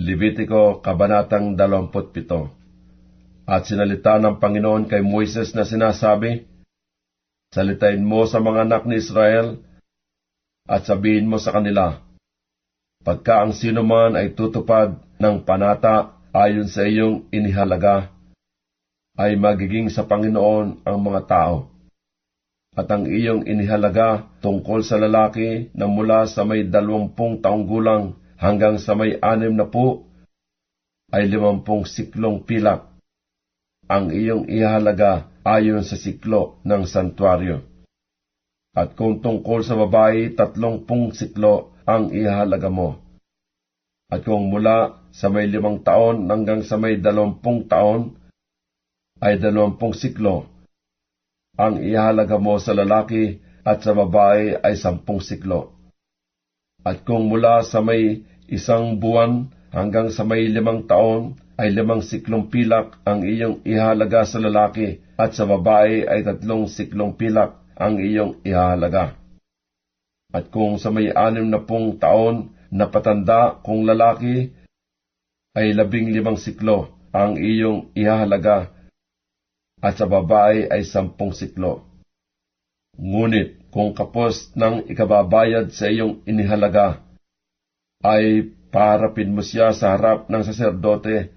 Levitico, Kabanatang 27 At sinalita ng Panginoon kay Moises na sinasabi, Salitain mo sa mga anak ni Israel, at sabihin mo sa kanila, Pagka ang sino man ay tutupad ng panata ayon sa iyong inihalaga, ay magiging sa Panginoon ang mga tao. At ang iyong inihalaga tungkol sa lalaki na mula sa may dalawampung taong gulang hanggang sa may anim na po ay limampung siklong pilak. Ang iyong ihalaga ayon sa siklo ng santuario. At kung tungkol sa babae, tatlong pung siklo ang ihalaga mo. At kung mula sa may limang taon hanggang sa may dalawampung taon, ay dalawampung siklo. Ang ihalaga mo sa lalaki at sa babae ay sampung siklo. At kung mula sa may isang buwan hanggang sa may limang taon, ay limang siklong pilak ang iyong ihalaga sa lalaki at sa babae ay tatlong siklong pilak ang iyong ihalaga. At kung sa may anim na pung taon na patanda kung lalaki, ay labing limang siklo ang iyong ihalaga at sa babae ay sampung siklo. Ngunit kung kapos ng ikababayad sa iyong inihalaga, ay parapin mo siya sa harap ng saserdote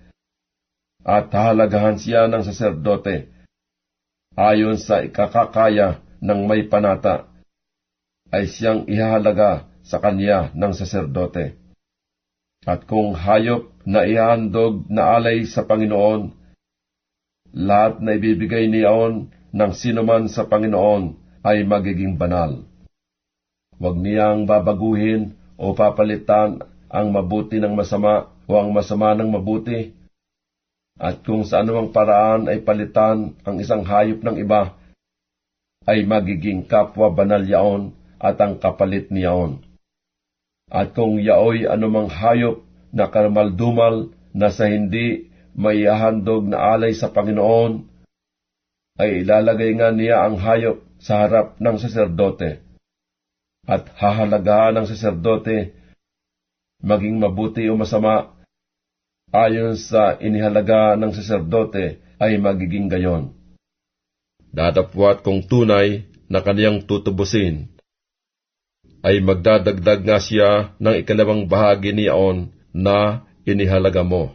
at hahalagahan siya ng saserdote ayon sa ikakakaya ng may panata ay siyang ihahalaga sa kanya ng saserdote. At kung hayop na ihandog na alay sa Panginoon, lahat na ibibigay niyaon ng sinuman sa Panginoon ay magiging banal. Huwag niyang babaguhin o papalitan ang mabuti ng masama o ang masama ng mabuti, at kung sa anumang paraan ay palitan ang isang hayop ng iba, ay magiging kapwa banal yaon at ang kapalit niyaon. At kung yaoy anumang hayop na kamaldumal na sa hindi maiahandog na alay sa Panginoon, ay ilalagay nga niya ang hayop sa harap ng saserdote. At hahalagahan ng saserdote, maging mabuti o masama, ayon sa inihalaga ng saserdote ay magiging gayon. Dadapwat kung tunay na kaniyang tutubusin, ay magdadagdag nga siya ng ikalawang bahagi niyaon na inihalaga mo.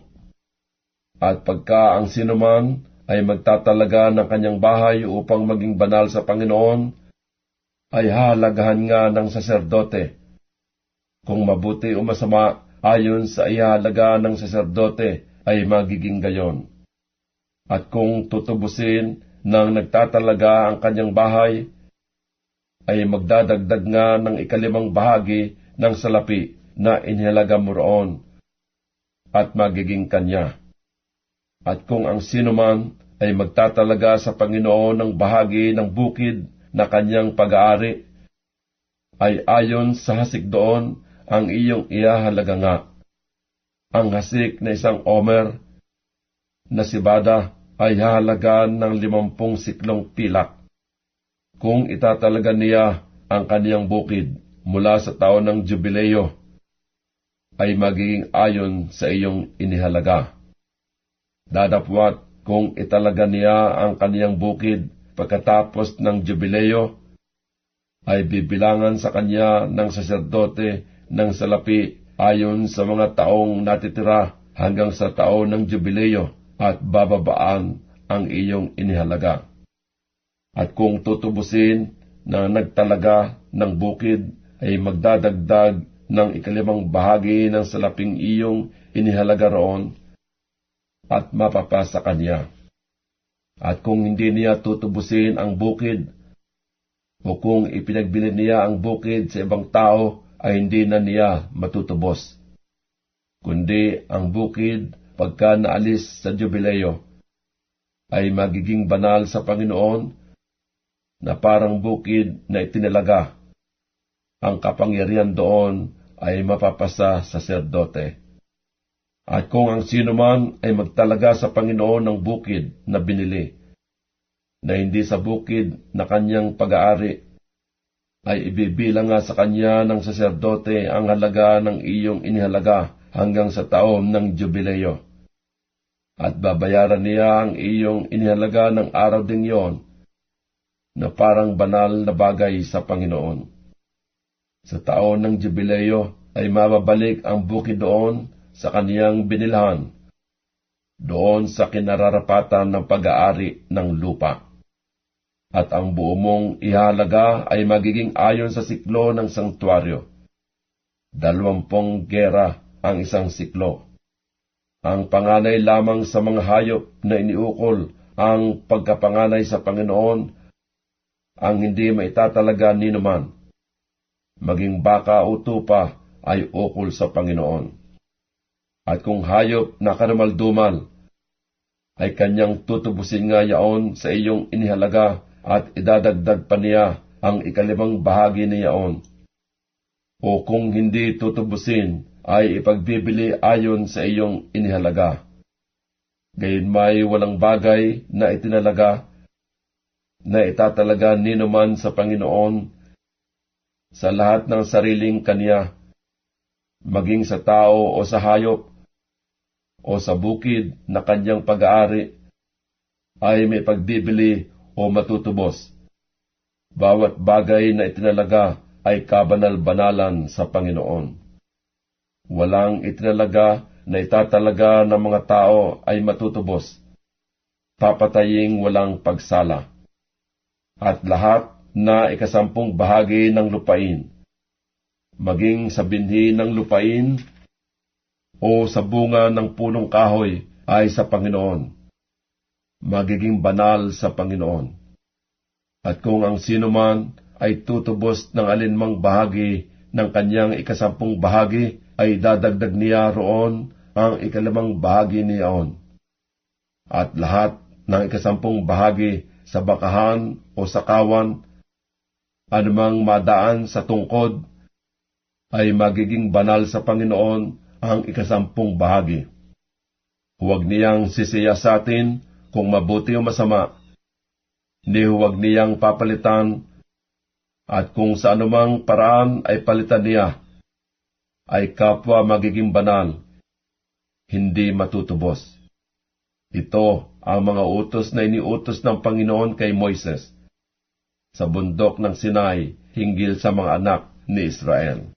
At pagka ang sinuman ay magtatalaga ng kanyang bahay upang maging banal sa Panginoon, ay hahalagahan nga ng saserdote. Kung mabuti o masama, ayon sa ihalaga ng saserdote ay magiging gayon. At kung tutubusin ng nagtatalaga ang kanyang bahay, ay magdadagdag nga ng ikalimang bahagi ng salapi na inihalaga mo roon at magiging kanya. At kung ang sinuman ay magtatalaga sa Panginoon ng bahagi ng bukid na kanyang pag-aari, ay ayon sa hasik doon ang iyong ihahalaga nga. Ang hasik na isang omer na si Bada ay hahalagaan ng limampung siklong pilak. Kung itatalaga niya ang kaniyang bukid mula sa taon ng jubileo, ay magiging ayon sa iyong inihalaga. Dadapwat kung italaga niya ang kaniyang bukid pagkatapos ng jubileo, ay bibilangan sa kanya ng saserdote ng salapi ayon sa mga taong natitira hanggang sa taon ng jubileo at bababaan ang iyong inihalaga. At kung tutubusin na nagtalaga ng bukid ay magdadagdag ng ikalimang bahagi ng salaping iyong inihalaga roon at mapapasa kanya. At kung hindi niya tutubusin ang bukid, o kung ipinagbili niya ang bukid sa ibang tao, ay hindi na niya matutubos. Kundi ang bukid, pagka naalis sa jubileo, ay magiging banal sa Panginoon na parang bukid na itinalaga. Ang kapangyarihan doon ay mapapasa sa serdote. At kung ang sino man ay magtalaga sa Panginoon ng bukid na binili, na hindi sa bukid na kanyang pag-aari, ay ibibilang nga sa kanya ng saserdote ang halaga ng iyong inihalaga hanggang sa taon ng jubileo. At babayaran niya ang iyong inihalaga ng araw ding yon na parang banal na bagay sa Panginoon. Sa taon ng jubileo ay mababalik ang bukid doon sa kaniyang binilhan, doon sa kinararapatan ng pag-aari ng lupa. At ang buo mong ihalaga ay magiging ayon sa siklo ng sanktuaryo. Dalawampung gera ang isang siklo. Ang panganay lamang sa mga hayop na iniukol ang pagkapanganay sa Panginoon ang hindi maitatalaga ni naman. Maging baka o tupa ay ukol sa Panginoon. At kung hayop na karumaldumal, ay kanyang tutubusin nga yaon sa iyong inihalaga at idadagdag pa niya ang ikalimang bahagi niyaon. O kung hindi tutubusin, ay ipagbibili ayon sa iyong inihalaga. Gayon may walang bagay na itinalaga na itatalaga ni naman sa Panginoon sa lahat ng sariling kanya, maging sa tao o sa hayop, o sa bukid na kanyang pag-aari, ay may pagbibili o matutubos. Bawat bagay na itinalaga ay kabanal-banalan sa Panginoon. Walang itinalaga na itatalaga ng mga tao ay matutubos. Papataying walang pagsala. At lahat na ikasampung bahagi ng lupain, maging sa binhi ng lupain o sa bunga ng punong kahoy ay sa Panginoon. Magiging banal sa Panginoon. At kung ang sino man ay tutubos ng alinmang bahagi ng kanyang ikasampung bahagi, ay dadagdag niya roon ang ikalimang bahagi niyaon. At lahat ng ikasampung bahagi sa bakahan o sa kawan, anumang madaan sa tungkod, ay magiging banal sa Panginoon ang ikasampung bahagi. Huwag niyang sisiya sa atin kung mabuti o masama, ni huwag niyang papalitan, at kung sa anumang paraan ay palitan niya, ay kapwa magiging banal, hindi matutubos. Ito ang mga utos na iniutos ng Panginoon kay Moises sa bundok ng Sinai hinggil sa mga anak ni Israel.